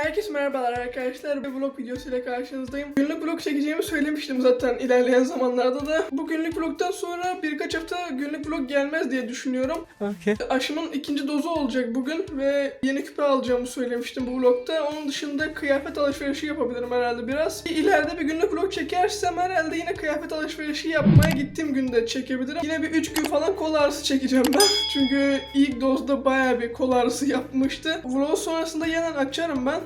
Herkese merhabalar arkadaşlar. Bir vlog videosuyla karşınızdayım. Günlük vlog çekeceğimi söylemiştim zaten ilerleyen zamanlarda da. Bu günlük vlogtan sonra birkaç hafta günlük vlog gelmez diye düşünüyorum. Okay. Aşımın ikinci dozu olacak bugün ve yeni küpe alacağımı söylemiştim bu vlogta. Onun dışında kıyafet alışverişi yapabilirim herhalde biraz. İleride bir günlük vlog çekersem herhalde yine kıyafet alışverişi yapmaya gittiğim günde çekebilirim. Yine bir 3 gün falan kol ağrısı çekeceğim ben. Çünkü ilk dozda bayağı bir kol ağrısı yapmıştı. Vlog sonrasında yeniden açarım ben.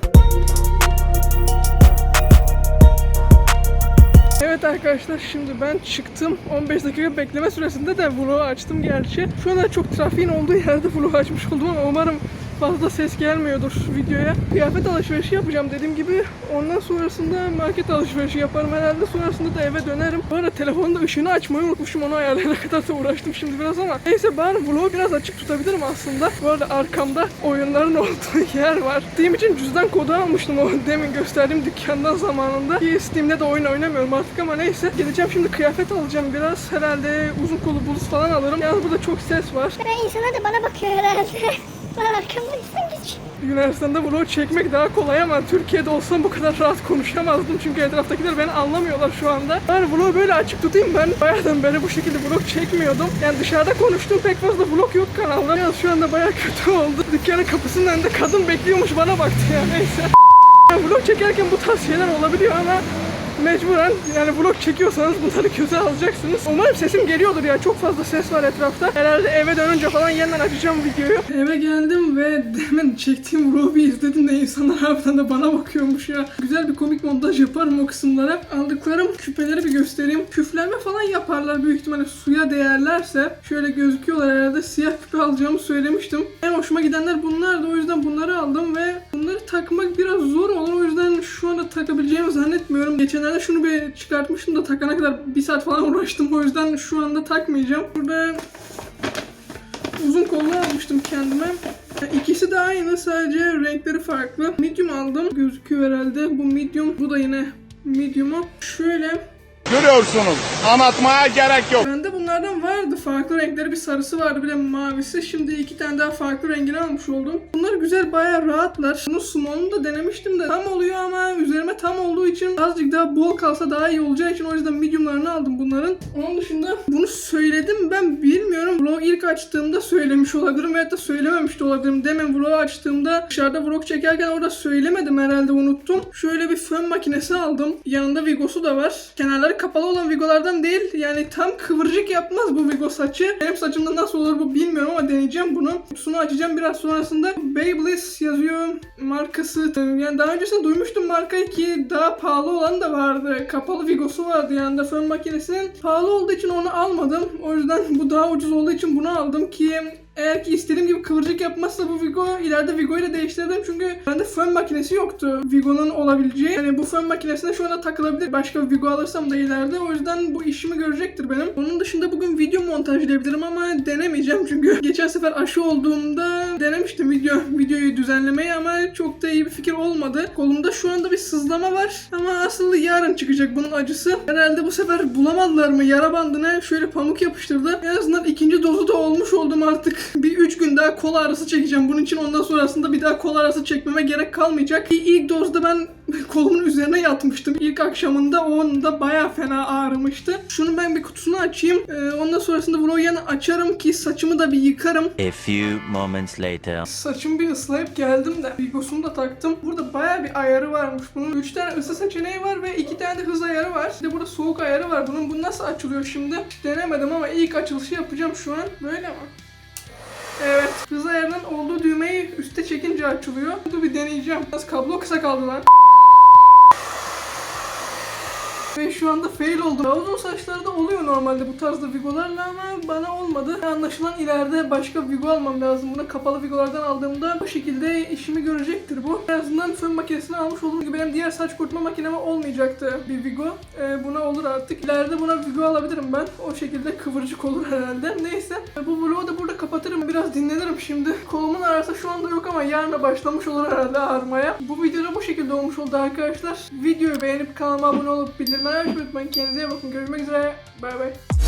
Evet arkadaşlar şimdi ben çıktım. 15 dakika bekleme süresinde de vlogu açtım gerçi. Şu anda çok trafiğin olduğu yerde vlogu açmış oldum ama umarım fazla ses gelmiyordur videoya. Kıyafet alışverişi yapacağım dediğim gibi. Ondan sonrasında market alışverişi yaparım herhalde. Sonrasında da eve dönerim. Bu arada telefonda ışığını açmayı unutmuşum. Onu ayarlayana kadar da uğraştım şimdi biraz ama. Neyse bari vlogu biraz açık tutabilirim aslında. Bu arada arkamda oyunların olduğu yer var. Steam için cüzdan kodu almıştım o demin gösterdiğim dükkandan zamanında. Ki Steam'de de oyun oynamıyorum artık ama neyse. Gideceğim şimdi kıyafet alacağım biraz. Herhalde uzun kolu bluz falan alırım. Yalnız burada çok ses var. Ben insanlar da bana bakıyor herhalde. Ben arkamdaysan geç. Yunanistan'da vlog çekmek daha kolay ama Türkiye'de olsam bu kadar rahat konuşamazdım çünkü etraftakiler beni anlamıyorlar şu anda. Ben vlogu böyle açık tutayım ben bayağıdan beri bu şekilde vlog çekmiyordum. Yani dışarıda konuştuğum pek fazla vlog yok kanalda. Yalnız şu anda bayağı kötü oldu. Dükkanın kapısının önünde kadın bekliyormuş bana baktı ya neyse. Yani vlog çekerken bu tarz şeyler olabiliyor ama mecburen yani vlog çekiyorsanız bunları göze alacaksınız. Umarım sesim geliyordur ya çok fazla ses var etrafta. Herhalde eve dönünce falan yeniden açacağım videoyu. Eve geldim ve demin çektiğim bir izledim de insanlar harbiden de bana bakıyormuş ya. Güzel bir komik montaj yaparım o kısımlara. Aldıklarım küpeleri bir göstereyim. Küflenme falan yaparlar büyük ihtimalle suya değerlerse. Şöyle gözüküyorlar herhalde siyah küpe alacağımı söylemiştim. En hoşuma gidenler bunlardı o yüzden bunları aldım ve bunları takmak biraz zor olur. Takabileceğimi zannetmiyorum. Geçenlerde şunu bir çıkartmıştım da takana kadar bir saat falan uğraştım. O yüzden şu anda takmayacağım. Burada uzun kollu almıştım kendime. İkisi de aynı sadece renkleri farklı. Medium aldım. Gözüküyor herhalde. Bu medium. Bu da yine medium'u. Şöyle Görüyorsunuz. Anlatmaya gerek yok. Bende bunlardan vardı. Farklı renkleri bir sarısı vardı bir de mavisi. Şimdi iki tane daha farklı rengini almış oldum. Bunlar güzel bayağı rahatlar. Bunun small'unu da denemiştim de tam oluyor ama üzerime tam olduğu için azıcık daha bol kalsa daha iyi olacağı için o yüzden medium'larını aldım bunların. Onun dışında bunu söyledim ben bilmiyorum. Vlog ilk açtığımda söylemiş olabilirim veyahut da söylememiş de olabilirim. Demin vlog açtığımda dışarıda vlog çekerken orada söylemedim herhalde unuttum. Şöyle bir fön makinesi aldım. Yanında Vigo'su da var. Kenarları kapalı olan Vigo'lardan değil. Yani tam kıvırcık yapmaz bu Vigo saçı. Benim saçımda nasıl olur bu bilmiyorum ama deneyeceğim bunu. Kutusunu açacağım biraz sonrasında. Babyliss yazıyor markası. Yani daha öncesinde duymuştum markayı ki daha pahalı olan da vardı. Kapalı Vigo'su vardı yanında fön makinesinin. Pahalı olduğu için onu almadım. O yüzden bu daha ucuz olduğu için bunu aldım ki eğer ki istediğim gibi kıvırcık yapmazsa bu Vigo ileride Vigo ile değiştirdim çünkü bende fön makinesi yoktu Vigo'nun olabileceği. Yani bu fön makinesine şu anda takılabilir. Başka bir Vigo alırsam da ileride. O yüzden bu işimi görecektir benim. Onun dışında bugün video montajlayabilirim ama denemeyeceğim çünkü geçen sefer aşı olduğumda denemiştim video videoyu düzenlemeyi ama çok da iyi bir fikir olmadı. Kolumda şu anda bir sızlama var ama aslında yarın çıkacak bunun acısı. Herhalde bu sefer bulamadılar mı yara bandına şöyle pamuk yapıştırdı. En azından ikinci dozu da olmuş oldum artık. Bir 3 gün daha kol ağrısı çekeceğim. Bunun için ondan sonrasında bir daha kol ağrısı çekmeme gerek kalmayacak. İlk dozda ben kolumun üzerine yatmıştım. İlk akşamında onda baya fena ağrımıştı. Şunu ben bir kutusunu açayım. Ee, ondan sonrasında vlogu yine açarım ki saçımı da bir yıkarım. A few moments later. Saçımı bir ıslayıp geldim de Vigos'unu da taktım. Burada baya bir ayarı varmış bunun. 3 tane ısı seçeneği var ve 2 tane de hız ayarı var. Bir de burada soğuk ayarı var. Bunun bu nasıl açılıyor şimdi? Hiç denemedim ama ilk açılışı yapacağım şu an. Böyle mi? Evet. Hız ayarının olduğu düğmeyi üste çekince açılıyor. Dur bir deneyeceğim. Biraz kablo kısa kaldı lan. Ve şu anda fail oldum. Daha uzun saçlarda oluyor normalde bu tarzda vigolarla ama bana olmadı. Anlaşılan ileride başka vigo almam lazım. Buna kapalı vigolardan aldığımda bu şekilde işimi görecektir bu. En azından fön makinesini almış olduğum gibi benim diğer saç kurutma makineme olmayacaktı bir vigo. Ee, buna olur artık. İleride buna vigo alabilirim ben. O şekilde kıvırcık olur herhalde. Neyse. Bu vlogu da burada kapatırım. Biraz dinlenirim şimdi. Kolumun ağrısı şu anda yok ama yarına başlamış olur herhalde ağrımaya. Bu videoda bu şekilde olmuş oldu arkadaşlar. Videoyu beğenip kanalıma abone olup bildirimleri açmayı unutmayın. Kendinize bakın. Görüşmek üzere. Bay bay.